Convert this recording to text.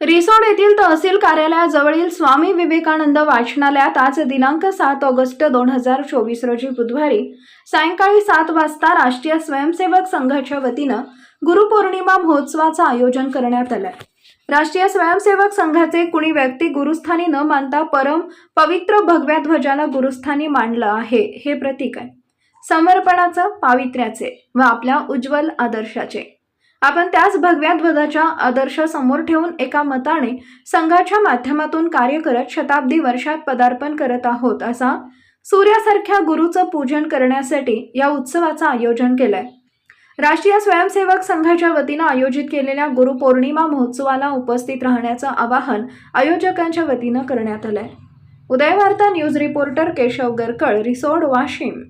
रिसोड येथील तहसील कार्यालयाजवळील स्वामी विवेकानंद वाचनालयात आज दिनांक सात ऑगस्ट दोन हजार चोवीस रोजी बुधवारी सायंकाळी सात वाजता राष्ट्रीय स्वयंसेवक संघाच्या वतीनं गुरुपौर्णिमा महोत्सवाचं आयोजन करण्यात आलं राष्ट्रीय स्वयंसेवक संघाचे कुणी व्यक्ती गुरुस्थानी न मानता परम पवित्र भगव्या ध्वजाला गुरुस्थानी मांडलं आहे हे प्रतीक आहे. समर्पणाचं पावित्र्याचे व आपल्या उज्ज्वल आदर्शाचे. आपण त्याच भगव्या ध्वजाच्या आदर्श समोर ठेवून एका मताने संघाच्या माध्यमातून कार्य करत शताब्दी वर्षात पदार्पण करत आहोत असा सूर्यासारख्या गुरुचं पूजन करण्यासाठी या उत्सवाचं आयोजन केलंय. राष्ट्रीय स्वयंसेवक संघाच्या वतीनं आयोजित केलेल्या गुरुपौर्णिमा महोत्सवाला उपस्थित राहण्याचं आवाहन आयोजकांच्या वतीनं करण्यात आलंय. Udayvarta news reporter Keshav Garkal Risod Washim.